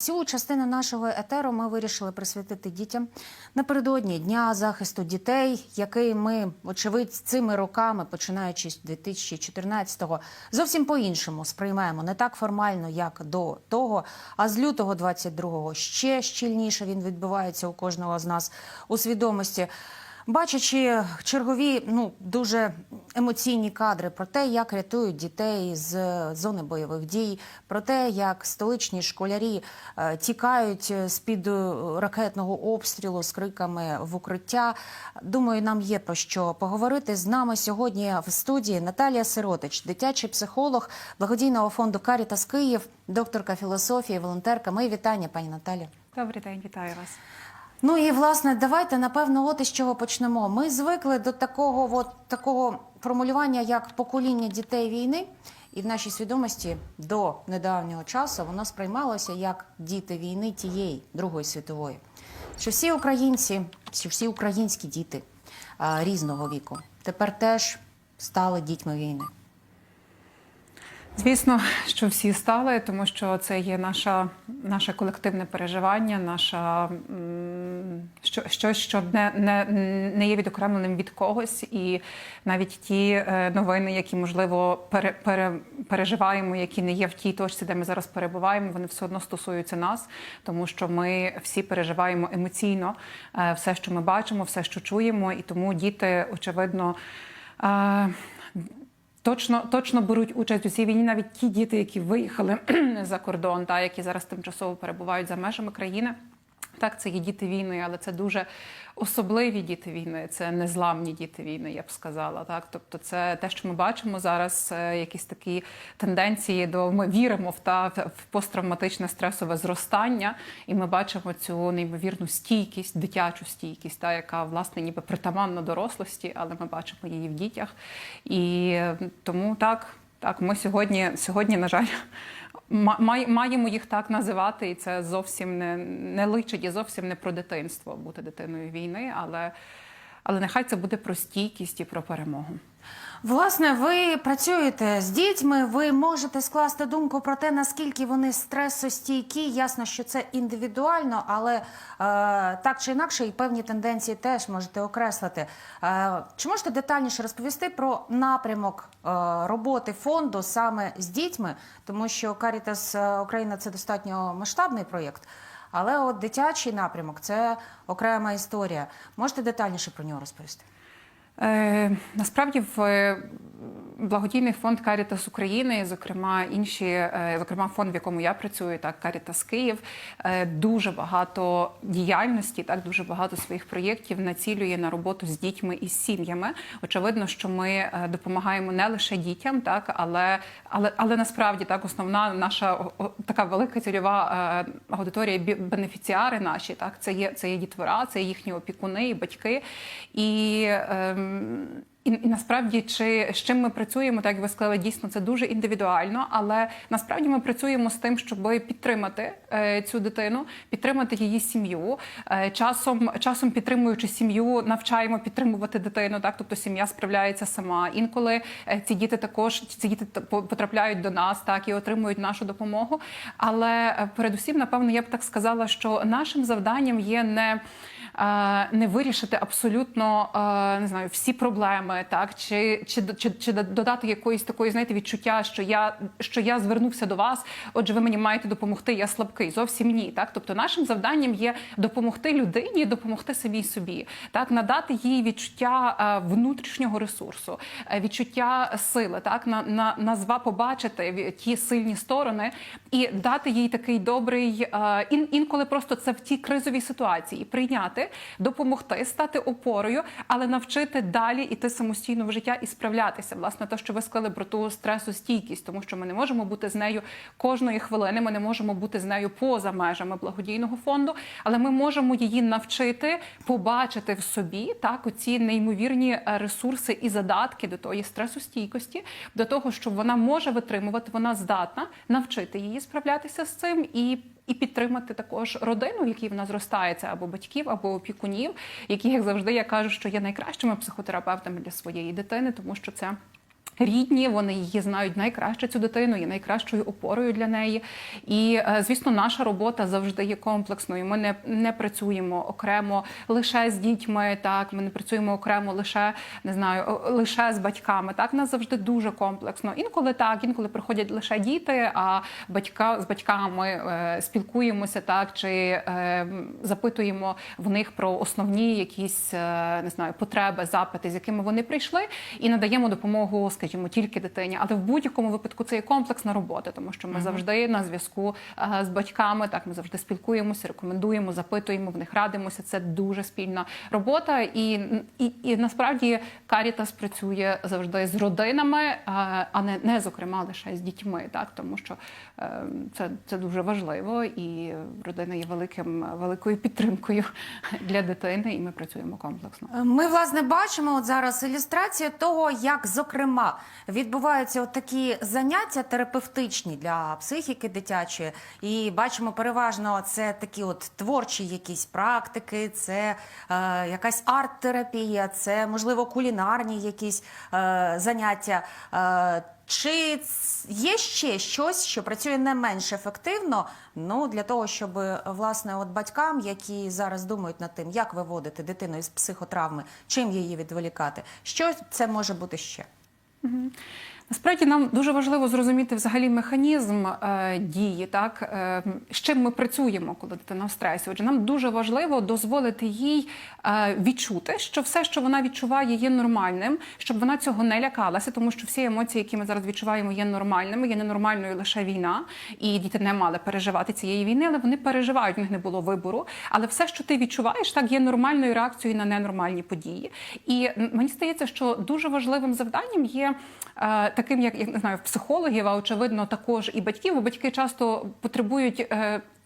Цю частину нашого етеру ми вирішили присвятити дітям напередодні дня захисту дітей, який ми, очевидь, цими роками, починаючи з 2014-го, зовсім по-іншому сприймаємо не так формально, як до того. А з лютого 22-го ще щільніше він відбувається у кожного з нас у свідомості. Бачачи чергові ну дуже емоційні кадри про те, як рятують дітей з зони бойових дій, про те, як столичні школярі е, тікають з під ракетного обстрілу з криками в укриття. Думаю, нам є про що поговорити. З нами сьогодні в студії Наталія Сиротич, дитячий психолог благодійного фонду Карітас Київ, докторка філософії, волонтерка. Мої вітання, пані Наталі. Добрий день, вітаю вас. Ну і власне, давайте напевно, от із чого почнемо. Ми звикли до такого, от, такого формулювання, як покоління дітей війни, і в нашій свідомості до недавнього часу воно сприймалося як діти війни тієї Другої світової. Що всі українці, що всі українські діти а, різного віку тепер теж стали дітьми війни. Звісно, що всі стали, тому що це є наша, наше колективне переживання, наша м, що, щось, що не, не, не є відокремленим від когось, і навіть ті е, новини, які можливо пере, пере, переживаємо, які не є в тій точці, де ми зараз перебуваємо, вони все одно стосуються нас, тому що ми всі переживаємо емоційно е, все, що ми бачимо, все, що чуємо, і тому діти, очевидно. Точно, точно беруть участь у цій війні навіть ті діти, які виїхали за кордон, та які зараз тимчасово перебувають за межами країни. Так, це є діти війни, але це дуже особливі діти війни, це незламні діти війни, я б сказала. Так, тобто, це те, що ми бачимо зараз, е, якісь такі тенденції до ми віримо в та в посттравматичне стресове зростання, і ми бачимо цю неймовірну стійкість, дитячу стійкість, та яка власне ніби притаманна дорослості, але ми бачимо її в дітях. І тому так, так, ми сьогодні, сьогодні, на жаль. Маємо їх так називати, і це зовсім не, не личить і зовсім не про дитинство бути дитиною війни, але, але нехай це буде про стійкість і про перемогу. Власне, ви працюєте з дітьми, ви можете скласти думку про те, наскільки вони стресостійкі. Ясно, що це індивідуально, але е, так чи інакше, і певні тенденції теж можете окреслити. Е, чи можете детальніше розповісти про напрямок е, роботи фонду саме з дітьми, тому що Карітас Україна це достатньо масштабний проєкт. Але от дитячий напрямок це окрема історія. Можете детальніше про нього розповісти? Е, насправді в е, благодійний фонд Карітас України, зокрема інші, е, зокрема фонд, в якому я працюю, так Карітас Київ, е, дуже багато діяльності, так дуже багато своїх проєктів націлює на роботу з дітьми і з сім'ями. Очевидно, що ми е, допомагаємо не лише дітям, так але але, але насправді так основна наша така велика цільова е, аудиторія бенефіціари наші, так це є це є дітвора, це їхні опікуни і батьки. І ем, і, і насправді, чи з чим ми працюємо, так як ви сказали, дійсно це дуже індивідуально, але насправді ми працюємо з тим, щоб підтримати е, цю дитину, підтримати її сім'ю. Е, часом, часом підтримуючи сім'ю, навчаємо підтримувати дитину. Так, тобто сім'я справляється сама. Інколи е, ці діти також ці діти по- потрапляють до нас, так і отримують нашу допомогу. Але е, передусім, напевно, я б так сказала, що нашим завданням є не не вирішити абсолютно е, не знаю всі проблеми, так чи, чи, чи, чи додати якоїсь такої, знаєте, відчуття, що я що я звернувся до вас, отже, ви мені маєте допомогти. Я слабкий. Зовсім ні. Так, тобто, нашим завданням є допомогти людині, допомогти самій собі, так надати їй відчуття е, внутрішнього ресурсу, е, відчуття сили, так на, на назва побачити ті сильні сторони і дати їй такий добрий е, ін, інколи просто це в тій кризовій ситуації прийняти, допомогти, стати опорою, але навчити далі іти самостійно в життя і справлятися. Власне, те, що ви сказали про ту стресостійкість, тому що ми не можемо бути з нею кожної хвилини. Ми не можемо бути з нею поза межами благодійного фонду, але ми можемо її навчити побачити в собі так оці неймовірні е, ресурси і задатки до тої стресостійкості, до того, що вона може витримувати, вона здатна навчити її справлятися з цим і. І підтримати також родину, в якій вона зростається, або батьків, або опікунів, які, як завжди, я кажу, що є найкращими психотерапевтами для своєї дитини, тому що це рідні, вони її знають найкраще цю дитину, є найкращою опорою для неї. І е, звісно, наша робота завжди є комплексною. Ми не, не працюємо окремо лише з дітьми. Так, ми не працюємо окремо лише не знаю, лише з батьками. Так, нас завжди дуже комплексно. Інколи так, інколи приходять лише діти, а батька з батьками е, спілкуємося так чи е, запитуємо в них про основні якісь е, не знаю потреби, запити, з якими вони прийшли, і надаємо допомогу, скажімо, тільки дитині. Але в будь-якому випадку це є комплексна робота, тому що ми завжди на зв'язку е, з батьками. Так, ми завжди спілкуємося, рекомендуємо, запитуємо, в них радимося. Це дуже спільна робота, і, і, і насправді Карітас працює завжди з родинами, е, а не, не зокрема лише з дітьми, так тому що е, це, це дуже важливо, і родина є великим великою підтримкою для дитини, і ми працюємо комплексно. Ми власне бачимо от зараз ілюстрацію того, як зокрема відбуваються от такі заняття терапевтичні для психіки дитячої, і бачимо переважно це такі от творчі якісь практики, це е, якась арт-терапія, це можливо кулінарні якісь е, заняття. Е, чи є ще щось, що працює не менш ефективно? Ну для того, щоб власне от батькам, які зараз думають над тим, як виводити дитину із психотравми, чим її відволікати, що це може бути ще? Mhm. Насправді нам дуже важливо зрозуміти взагалі механізм е, дії, так е, з чим ми працюємо, коли дитина в стресі. Отже, нам дуже важливо дозволити їй е, відчути, що все, що вона відчуває, є нормальним, щоб вона цього не лякалася, тому що всі емоції, які ми зараз відчуваємо, є нормальними. Є ненормальною лише війна, і діти не мали переживати цієї війни, але вони переживають. В них не було вибору. Але все, що ти відчуваєш, так є нормальною реакцією на ненормальні події. І мені здається, що дуже важливим завданням є е, таким, як, я не знаю, психологів, а очевидно, також і батьків, бо батьки часто потребують.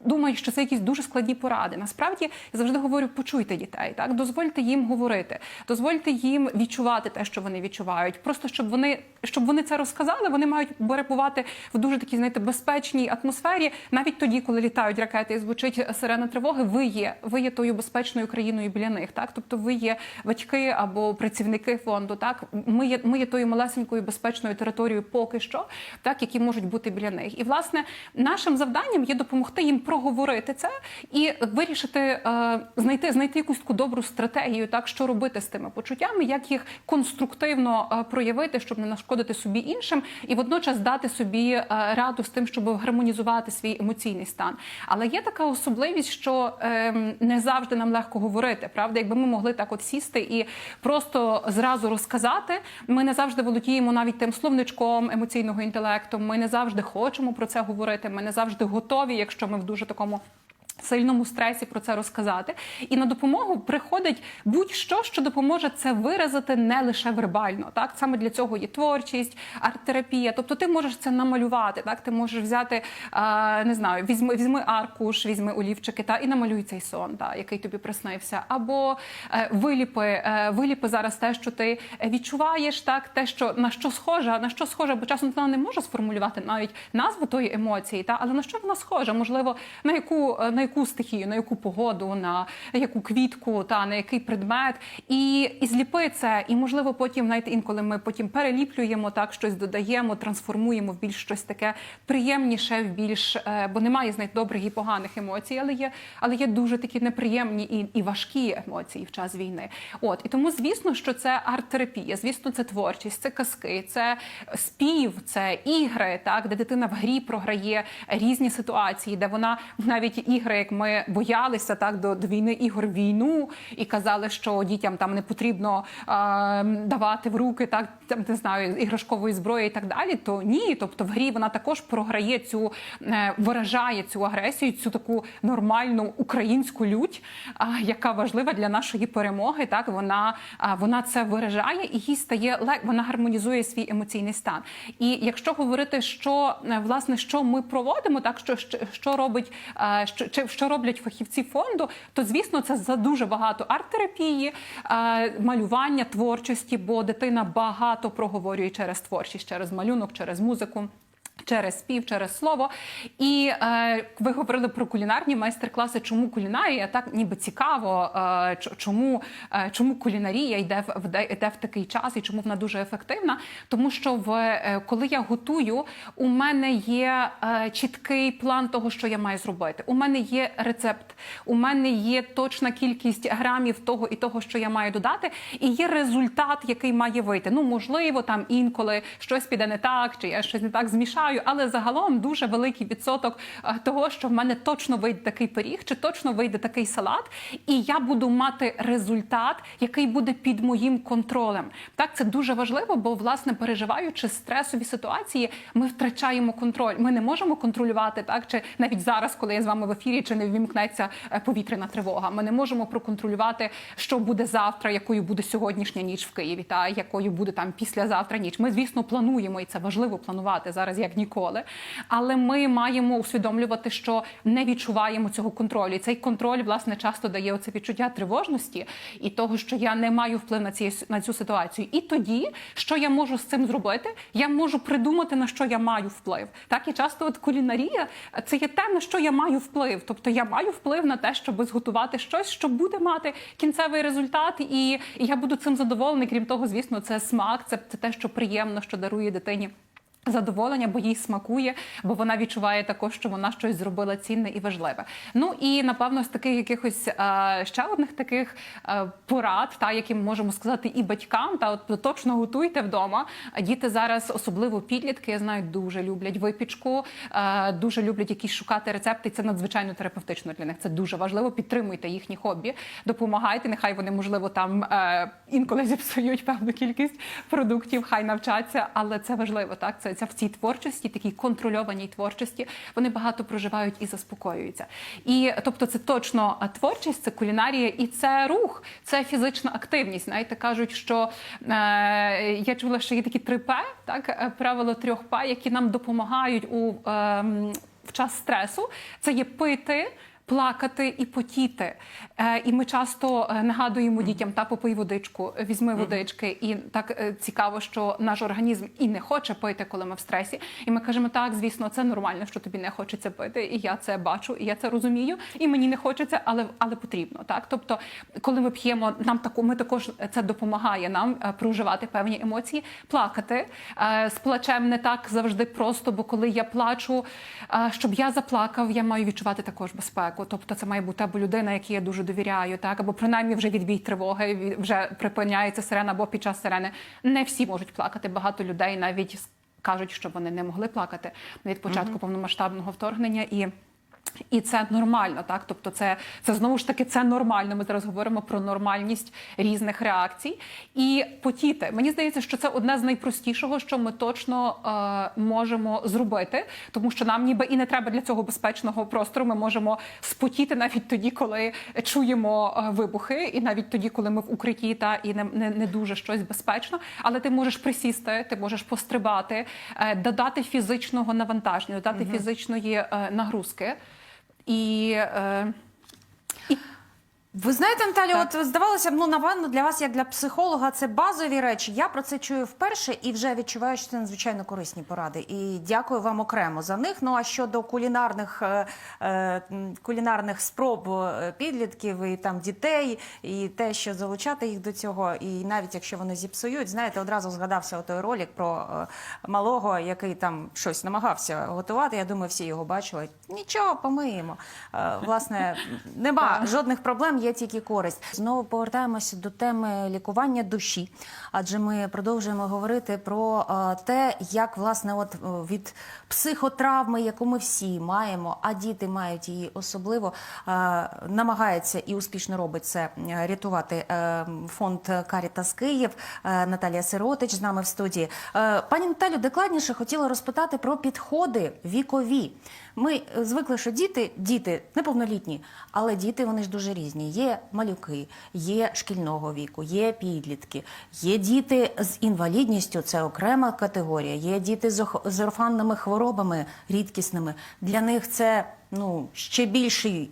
Думають, що це якісь дуже складні поради. Насправді я завжди говорю: почуйте дітей, так дозвольте їм говорити, дозвольте їм відчувати те, що вони відчувають. Просто щоб вони щоб вони це розказали, вони мають перебувати в дуже такій, знаєте, безпечній атмосфері. Навіть тоді, коли літають ракети і звучить сирена тривоги, ви є, ви є тою безпечною країною біля них. Так, тобто ви є батьки або працівники фонду. Так, ми є, ми є тою малесенькою безпечною територією, поки що, так які можуть бути біля них. І власне нашим завданням є допомогти їм проговорити це і вирішити, е, знайти знайти якусь таку добру стратегію, так що робити з тими почуттями, як їх конструктивно е, проявити, щоб не нашкодити собі іншим, і водночас дати собі е, раду з тим, щоб гармонізувати свій емоційний стан. Але є така особливість, що ем, не завжди нам легко говорити. Правда, якби ми могли так от сісти і просто зразу розказати, ми не завжди володіємо навіть тим словничком емоційного інтелекту. Ми не завжди хочемо про це говорити. Ми не завжди готові, якщо ми в дуже такому. Сильному стресі про це розказати, і на допомогу приходить будь-що, що допоможе це виразити не лише вербально. Так саме для цього є творчість, арт-терапія. Тобто, ти можеш це намалювати. Так, ти можеш взяти не знаю, візьми, візьми аркуш, візьми олівчики та і намалюй цей сон, та який тобі приснився, або е, виліпи, е, виліпи зараз те, що ти відчуваєш, так те, що на що схоже, на що схоже, бо часом вона не може сформулювати навіть назву тої емоції, та але на що вона схожа? Можливо, на яку на яку стихію, на яку погоду, на яку квітку, та на який предмет, і, і зліпи це, і можливо, потім знаєте, інколи ми потім переліплюємо так, щось додаємо, трансформуємо в більш щось таке приємніше, в більш е, бо немає знаєте, добрих і поганих емоцій, але є, але є дуже такі неприємні і, і важкі емоції в час війни. От і тому, звісно, що це арт-терапія, звісно, це творчість, це казки, це спів, це ігри, так де дитина в грі програє різні ситуації, де вона навіть ігри, як ми боялися так до, до війни ігор війну і казали, що дітям там не потрібно е, давати в руки так там не знаю іграшкової зброї і так далі. То ні, тобто в грі вона також програє цю е, виражає цю агресію, цю таку нормальну українську лють, а, яка важлива для нашої перемоги. Так вона а, вона це виражає і їй стає лек, вона гармонізує свій емоційний стан. І якщо говорити, що е, власне що ми проводимо, так що що, що робить е, що, чи- що роблять фахівці фонду, то звісно це за дуже багато арт-терапії, е, малювання, творчості, бо дитина багато проговорює через творчість, через малюнок, через музику. Через спів, через слово. І е, ви говорили про кулінарні майстер-класи. Чому кулінарія так ніби цікаво? Е, чому, е, чому кулінарія йде в в- йде в такий час і чому вона дуже ефективна? Тому що в е, коли я готую, у мене є е, чіткий план того, що я маю зробити. У мене є рецепт, у мене є точна кількість грамів того і того, що я маю додати, і є результат, який має вийти. Ну можливо, там інколи щось піде не так, чи я щось не так змішаю, але загалом дуже великий відсоток е, того, що в мене точно вийде такий пиріг, чи точно вийде такий салат, і я буду мати результат, який буде під моїм контролем. Так, це дуже важливо, бо власне переживаючи стресові ситуації, ми втрачаємо контроль. Ми не можемо контролювати так, чи навіть зараз, коли я з вами в ефірі, чи не ввімкнеться е, повітряна тривога. Ми не можемо проконтролювати, що буде завтра, якою буде сьогоднішня ніч в Києві, та якою буде там післязавтра ніч. Ми, звісно, плануємо, і це важливо планувати зараз як ніколи. Але ми маємо усвідомлювати, що не відчуваємо цього контролю. І цей контроль, власне, часто дає оце відчуття тривожності і того, що я не маю вплив на ці на цю ситуацію. І тоді, що я можу з цим зробити? Я можу придумати на що я маю вплив. Так і часто от кулінарія це є те, на що я маю вплив. Тобто я маю вплив на те, щоб зготувати щось, що буде мати кінцевий результат, і, я буду цим задоволений. Крім того, звісно, це смак, це, це те, що приємно, що дарує дитині. Задоволення, бо їй смакує, бо вона відчуває також, що вона щось зробила цінне і важливе. Ну і напевно з таких якихось е, ще одних таких е, порад, та які ми можемо сказати і батькам, та от точно готуйте вдома. А Діти зараз, особливо підлітки, я знаю, дуже люблять випічку, е, дуже люблять якісь шукати рецепти. Це надзвичайно терапевтично для них. Це дуже важливо. Підтримуйте їхні хобі, допомагайте. Нехай вони можливо там е, інколи зіпсують певну кількість продуктів, хай навчаться, але це важливо. Так, це в цій творчості, такій контрольованій творчості. Вони багато проживають і заспокоюються. І тобто, це точно творчість, це кулінарія і це рух, це фізична активність. Знаєте, кажуть, що е, я чула, що є такі три П, так е, правило трьох П, які нам допомагають у е, в час стресу. Це є пити. Плакати і потіти, е, і ми часто е, нагадуємо дітям та попий водичку, візьми водички, і так е, цікаво, що наш організм і не хоче пити, коли ми в стресі. І ми кажемо, так, звісно, це нормально, що тобі не хочеться пити, і я це бачу, і я це розумію, і мені не хочеться, але але потрібно. Так, тобто, коли ми п'ємо, нам таку, ми також це допомагає нам проживати певні емоції, плакати з плачем не так завжди просто, бо коли я плачу, щоб я заплакав, я маю відчувати також безпеку. Тобто, це має бути або людина, якій я дуже довіряю, так або принаймні вже відбій тривоги, вже припиняється сирена, або під час сирени. Не всі можуть плакати. Багато людей навіть кажуть, що вони не могли плакати від початку повномасштабного вторгнення і. І це нормально, так тобто, це, це знову ж таки це нормально. Ми зараз говоримо про нормальність різних реакцій. І потіти. Мені здається, що це одне з найпростішого, що ми точно е, можемо зробити, тому що нам ніби і не треба для цього безпечного простору. Ми можемо спотіти навіть тоді, коли чуємо е, вибухи, і навіть тоді, коли ми в укритті та і не, не, не дуже щось безпечно. Але ти можеш присісти, ти можеш пострибати, е, додати фізичного навантаження, додати фізичної е, нагрузки. І, е, Ви знаєте, Наталю, Так. от здавалося б, ну напевно для вас, як для психолога, це базові речі. Я про це чую вперше і вже відчуваю, що це надзвичайно корисні поради. І дякую вам окремо за них. Ну а щодо кулінарних е, е, кулінарних спроб е, підлітків і там дітей, і те, що залучати їх до цього, і навіть якщо вони зіпсують, знаєте, одразу згадався той ролик про е, малого, який там щось намагався готувати. Я думаю, всі його бачили. Нічого, помиємо. Е, власне, нема жодних проблем, є тільки користь. Знову повертаємося до теми лікування душі, адже ми продовжуємо говорити про е, те, як власне, от е, від психотравми, яку ми всі маємо, а діти мають її особливо, е, намагається і успішно робить це рятувати фонд Карітас Київ. Наталія Сиротич з нами в студії. Пані Наталю, докладніше хотіла розпитати про підходи вікові. Ми е, звикли, що діти, діти неповнолітні, але діти вони ж дуже різні. Є малюки, є шкільного віку, є підлітки, є діти з інвалідністю, це окрема категорія. Є діти з орфанними хворобами рідкісними. Для них це ну ще більше е,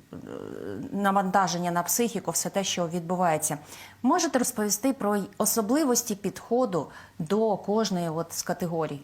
навантаження на психіку, все те, що відбувається. Можете розповісти про особливості підходу до кожної от з категорій?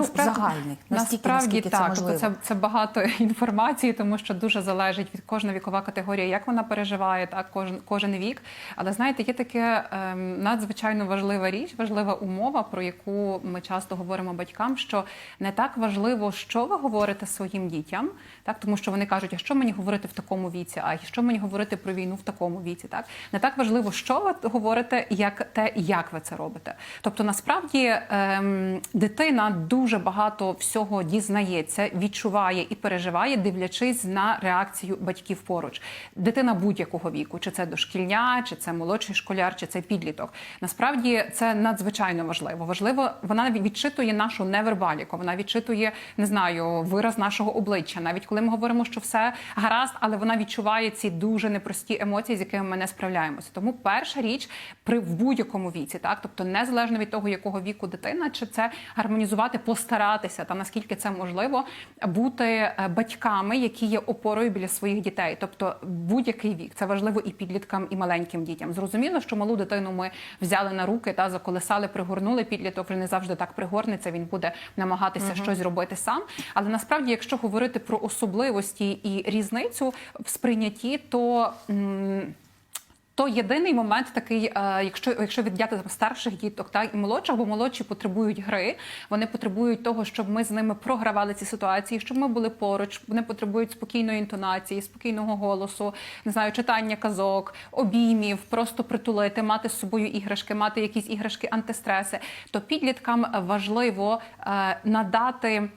Ну, Насправді- загальних, настільки, насправді це так. можливо. Тобто це, це багато інформації, тому що дуже залежить від кожна вікова категорія, як вона переживає, так кожен кожен вік. Але знаєте, є таке ем, надзвичайно важлива річ, важлива умова, про яку ми часто говоримо батькам, що не так важливо, що ви говорите своїм дітям, так тому що вони кажуть, а що мені говорити в такому віці, а що мені говорити про війну в такому віці. Так не так важливо, що ви говорите, як те, як ви це робите. Тобто, насправді ем, дитина дуже багато всього дізнається, відчуває і переживає, дивлячись на реакцію батьків поруч. Дитина будь-якого віку, чи це дошкільня, чи це молодший школяр, чи це підліток. Насправді це надзвичайно важливо. Важливо, вона відчитує нашу невербаліку, вона відчитує, не знаю, вираз нашого обличчя, навіть коли ми говоримо, що все гаразд, але вона відчуває ці дуже непрості емоції, з якими ми не справляємося. Тому перша річ при в будь-якому віці, так тобто незалежно від того, якого віку дитина, чи це гармонізувати, постаратися та наскільки це можливо, бути е, батьками, які є опорою біля своїх дітей, тобто будь-який вік. Це важливо і підліткам, і маленьким дітям. Зрозуміло, що малу дитину ми взяли на руки та заколесали, пригорнули. Підліток вже не завжди так пригорнеться. Він буде намагатися щось робити сам. Але насправді, якщо говорити про особливості і різницю в сприйнятті, то м, то єдиний момент такий, е, якщо якщо віддяти старших діток, так і молодших, бо молодші потребують гри, вони потребують того, щоб ми з ними програвали ці ситуації, щоб ми були поруч. Вони потребують спокійної інтонації, спокійного голосу, не знаю, читання казок, обіймів, просто притулити, мати з собою іграшки, мати якісь іграшки, антистреси. То підліткам важливо е, надати.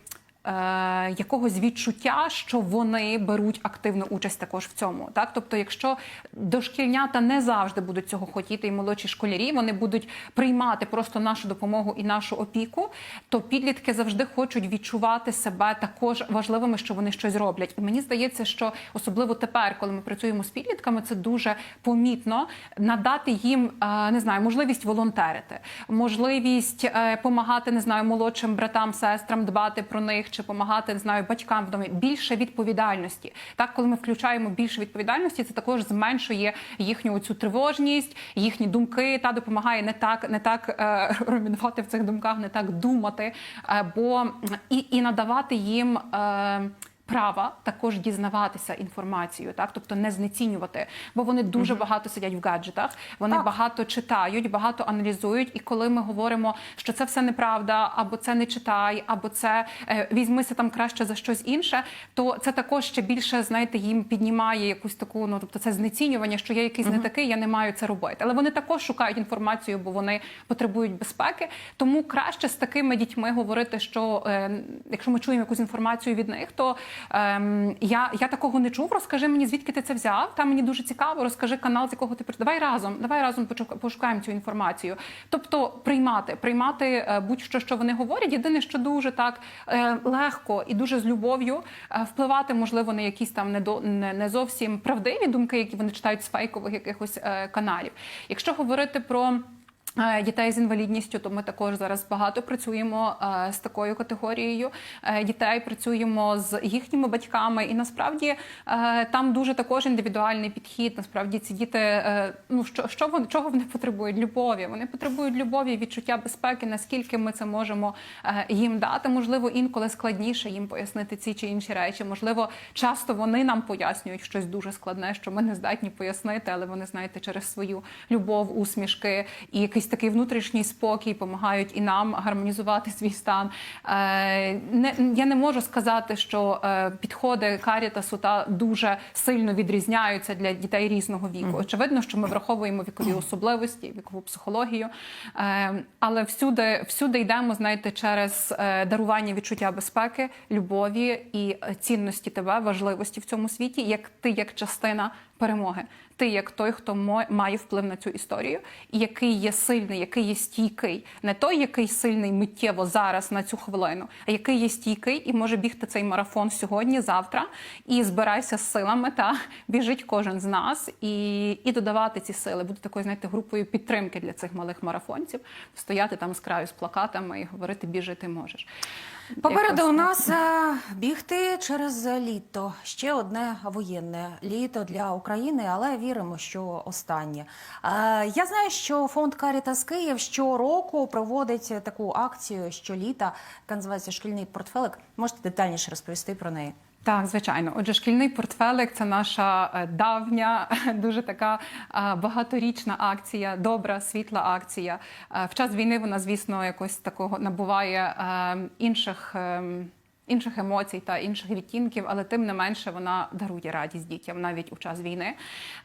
Е, якогось відчуття, що вони беруть активну участь також в цьому. Так, тобто, якщо дошкільнята не завжди будуть цього хотіти, і молодші школярі вони будуть приймати просто нашу допомогу і нашу опіку, то підлітки завжди хочуть відчувати себе також важливими, що вони щось роблять. І мені здається, що особливо тепер, коли ми працюємо з підлітками, це дуже помітно надати їм е, не знаю, можливість волонтерити, можливість допомагати не знаю, молодшим братам, сестрам, дбати про них чи допомагати знаю, батькам в домі. Більше відповідальності. Так, коли ми включаємо більше відповідальності, це також зменшує їхню цю тривожність, їхні думки та допомагає не так, не так е, ромінувати в цих думках, не так думати, е, бо і, і надавати їм. Е, Права також дізнаватися інформацію, так тобто не знецінювати, бо вони дуже багато сидять в гаджетах, вони Так. багато читають, багато аналізують. І коли ми говоримо, що це все неправда, або це не читай, або це е, візьмися там краще за щось інше, то це також ще більше знаєте, їм піднімає якусь таку, ну тобто це знецінювання, що я якийсь не такий, я не маю це робити. Але вони також шукають інформацію, бо вони потребують безпеки. Тому краще з такими дітьми говорити, що е, якщо ми чуємо якусь інформацію від них, то ем, я, я такого не чув. Розкажи мені, звідки ти це взяв. Там мені дуже цікаво. Розкажи канал, з якого ти. Давай разом, давай разом пошукаємо цю інформацію. Тобто приймати, приймати е, будь-що, що вони говорять. Єдине, що дуже так е, легко і дуже з любов'ю е, впливати, можливо, на якісь там не, не зовсім правдиві думки, які вони читають з фейкових якихось каналів. Якщо говорити про Дітей з інвалідністю, то ми також зараз багато працюємо е, з такою категорією е, дітей. Працюємо з їхніми батьками, і насправді е, там дуже також індивідуальний підхід. Насправді ці діти, е, ну що, що вони чого вони потребують? Любові. Вони потребують любові, відчуття безпеки. Наскільки ми це можемо е, їм дати? Можливо, інколи складніше їм пояснити ці чи інші речі. Можливо, часто вони нам пояснюють щось дуже складне, що ми не здатні пояснити, але вони знаєте через свою любов, усмішки і якийсь такий внутрішній спокій допомагають і нам гармонізувати свій стан. Е, не, я не можу сказати, що е, підходи Карітасу та дуже сильно відрізняються для дітей різного віку. Очевидно, що ми враховуємо вікові особливості, вікову психологію, е, але всюди, всюди йдемо, знаєте, через е, дарування відчуття безпеки, любові і цінності тебе, важливості в цьому світі, як ти як частина перемоги. Ти як той, хто має вплив на цю історію, і який є сильний, який є стійкий, не той, який сильний миттєво зараз на цю хвилину, а який є стійкий і може бігти цей марафон сьогодні, завтра, і збирайся з силами та біжить кожен з нас і, і додавати ці сили, бути такою, знаєте, групою підтримки для цих малих марафонців, стояти там з краю з плакатами і говорити біжи, ти можеш. Попереду у нас е, бігти через літо. Ще одне воєнне літо для України, але віримо, що останнє. Е, Я знаю, що фонд Карітас Київ щороку проводить таку акцію щоліта, яка називається Шкільний портфелик. Можете детальніше розповісти про неї? Так, звичайно. Отже, шкільний портфелик це наша е, давня, дуже така багаторічна акція, добра, світла акція. Е, В час війни вона, звісно, якось такого набуває е, інших. Інших емоцій та інших відтінків, але тим не менше вона дарує радість дітям навіть у час війни.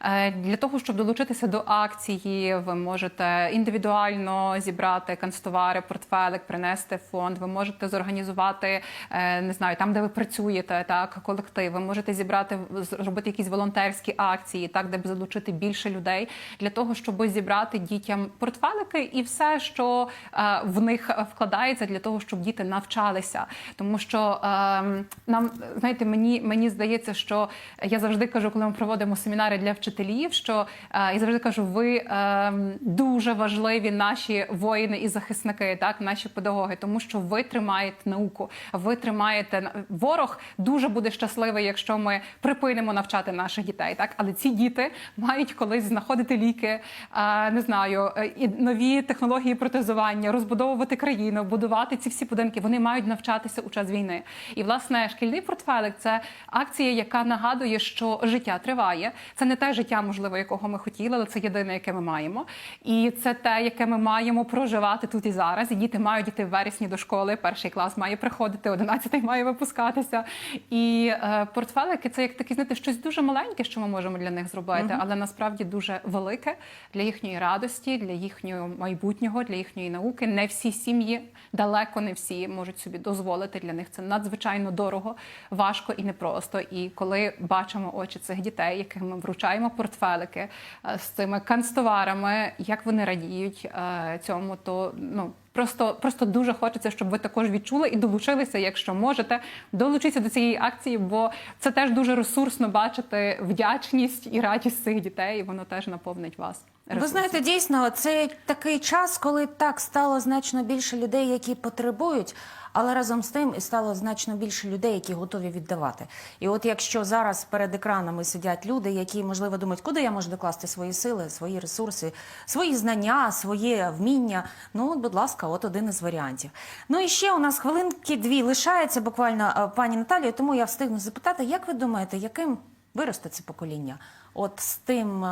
Е, Для того щоб долучитися до акції, ви можете індивідуально зібрати канцтовари, портфелик, принести фонд. Ви можете зорганізувати е, не знаю, там, де ви працюєте, так колектив. Ви можете зібрати зробити якісь волонтерські акції, так де б залучити більше людей для того, щоб зібрати дітям портфелики і все, що е, в них вкладається, для того, щоб діти навчалися. Тому що е, нам знаєте, мені мені здається, що я завжди кажу, коли ми проводимо семінари для вчителів, що е, я завжди кажу, ви е, дуже важливі наші воїни і захисники, так наші педагоги, тому що ви тримаєте науку, ви тримаєте ворог дуже буде щасливий, якщо ми припинимо навчати наших дітей. Так, але ці діти мають колись знаходити ліки, е, не знаю, е, і нові технології протезування, розбудовувати країну, будувати ці всі будинки. Вони мають навчатися у час війни. І власне шкільний портфелик це акція, яка нагадує, що життя триває. Це не те життя, можливо, якого ми хотіли, але це єдине, яке ми маємо. І це те, яке ми маємо проживати тут і зараз. І діти мають йти в вересні до школи. Перший клас має приходити, одинадцятий має випускатися. І е, портфелики це як такі, знаєте, щось дуже маленьке, що ми можемо для них зробити, але насправді дуже велике для їхньої радості, для їхнього майбутнього, для їхньої науки. Не всі сім'ї, далеко не всі можуть собі дозволити. Для них це надзвичайно дорого, важко і непросто. І коли бачимо очі цих дітей, яким ми вручаємо портфелики е, з цими канцтоварами, як вони радіють е, цьому, то ну. Просто просто дуже хочеться, щоб ви також відчули і долучилися, якщо можете. Долучіться до цієї акції, бо це теж дуже ресурсно бачити вдячність і радість цих дітей, і воно теж наповнить вас. Ви знаєте, дійсно, це такий час, коли так стало значно більше людей, які потребують, але разом з тим і стало значно більше людей, які готові віддавати. І от якщо зараз перед екранами сидять люди, які можливо думають, куди я можу докласти свої сили, свої ресурси, свої знання, своє вміння. Ну, будь ласка, от один із варіантів. Ну і ще у нас хвилинки дві лишається буквально е, пані Наталію, тому я встигну запитати, як ви думаєте, яким виросте це покоління? От з тим.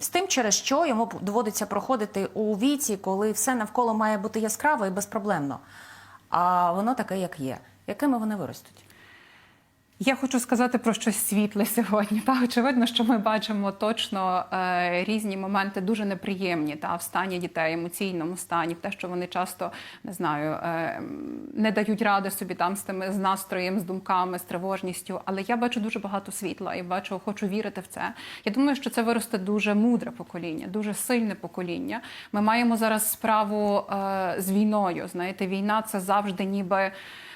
З тим, через що йому доводиться проходити у віці, коли все навколо має бути яскраво і безпроблемно. А воно таке, як є. Якими вони виростуть? Я хочу сказати про щось світле сьогодні. Та очевидно, що ми бачимо точно е, різні моменти дуже неприємні та в стані дітей, емоційному стані, в те, що вони часто не знаю, е, не дають ради собі там з тими з настроєм, з думками, з тривожністю. Але я бачу дуже багато світла і бачу, хочу вірити в це. Я думаю, що це виросте дуже мудре покоління, дуже сильне покоління. Ми маємо зараз справу е, з війною. Знаєте, війна це завжди ніби.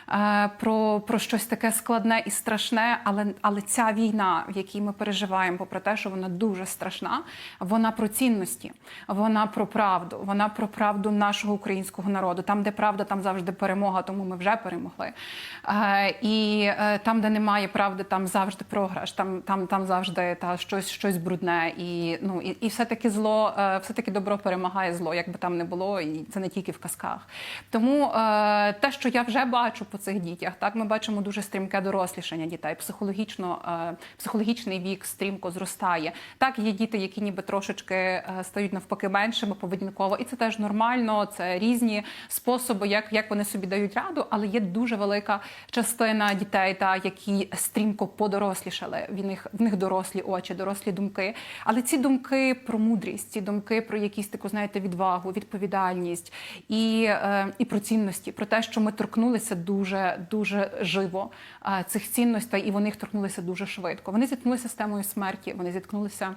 Е, про, про щось таке складне і страшне, але, але ця війна, в якій ми переживаємо, попри те, що вона дуже страшна, вона про цінності, вона про правду, вона про правду нашого українського народу. Там, де правда, там завжди перемога, тому ми вже перемогли. Е, і е, там, де немає правди, там завжди програш, там, там, там завжди та щось, щось брудне. І, ну, і, і все-таки зло, е, все-таки добро перемагає зло, як би там не було, і це не тільки в казках. Тому те, що я вже бачу по цих дітях, так ми бачимо дуже стрімке дорослішання дітей. Психологічно, е, психологічний вік стрімко зростає. Так, є діти, які ніби трошечки е, стають навпаки меншими поведінково, і це теж нормально. Це різні способи, як, як вони собі дають раду, але є дуже велика частина дітей, та які стрімко подорослішали. В них в них дорослі очі, дорослі думки. Але ці думки про мудрість, ці думки про якісь таку, знаєте, відвагу, відповідальність і, е, і про цінності, про те, що ми торкнулися дуже дуже живо е, цих цінностей, і вони їх торкнулися дуже швидко. Вони зіткнулися з темою смерті, вони зіткнулися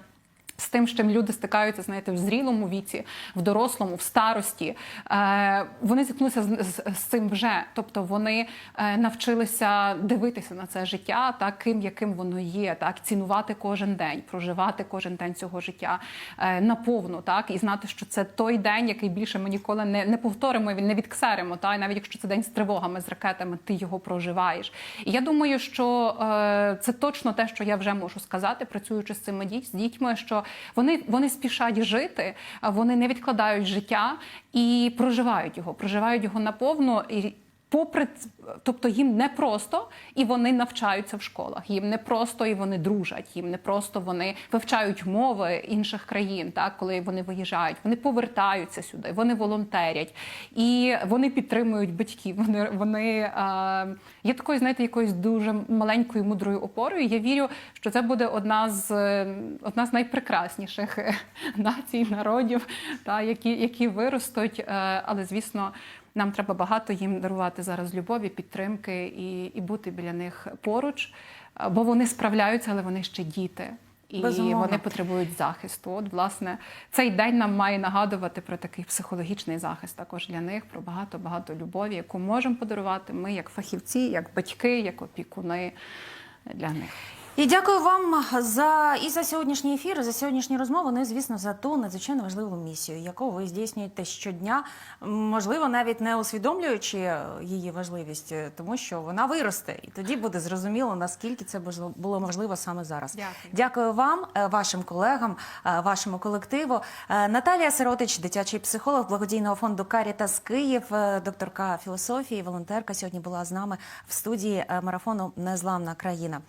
з тим, з чим люди стикаються, знаєте, в зрілому віці, в дорослому, в старості. Е, вони зіткнулися з, цим вже. Тобто вони е, навчилися дивитися на це життя таким, яким воно є, так цінувати кожен день, проживати кожен день цього життя е, наповну, так і знати, що це той день, який більше ми ніколи не, не повторимо, не відксеримо. Та і навіть якщо це день з тривогами, з ракетами, ти його проживаєш. І я думаю, що це точно те, що я вже можу сказати, працюючи з цими дітьми, що вони, вони спішать жити, вони не відкладають життя і проживають його, проживають його наповну. І Попри тобто їм не просто і вони навчаються в школах. Їм не просто і вони дружать. Їм не просто вони вивчають мови інших країн, так коли вони виїжджають. Вони повертаються сюди, вони волонтерять і вони підтримують батьків. Вони вони е, є такою, знаєте, якоюсь дуже маленькою мудрою опорою. Я вірю, що це буде одна з е, одна з найпрекрасніших націй, народів, та які, які виростуть. Е, але звісно. Нам треба багато їм дарувати зараз любові, підтримки і, і бути біля них поруч, е, бо вони справляються, але вони ще діти. І Безумовно. вони потребують захисту. От, власне, цей день нам має нагадувати про такий психологічний захист також для них, про багато багато любові, яку можемо подарувати ми, як фахівці, як батьки, як опікуни для них. І дякую вам за і за сьогоднішній ефір, і за сьогоднішню розмову. Ну і звісно за ту надзвичайно важливу місію, яку ви здійснюєте щодня, можливо, навіть не усвідомлюючи її важливість, тому що вона виросте, і тоді буде зрозуміло наскільки це було можливо саме зараз. Дякую. Дякую вам, е, вашим колегам, е, вашому колективу. Е, Наталія Сиротич, дитячий психолог благодійного фонду Карітас Київ, докторка філософії, волонтерка. Сьогодні була з нами в студії марафону Незламна країна.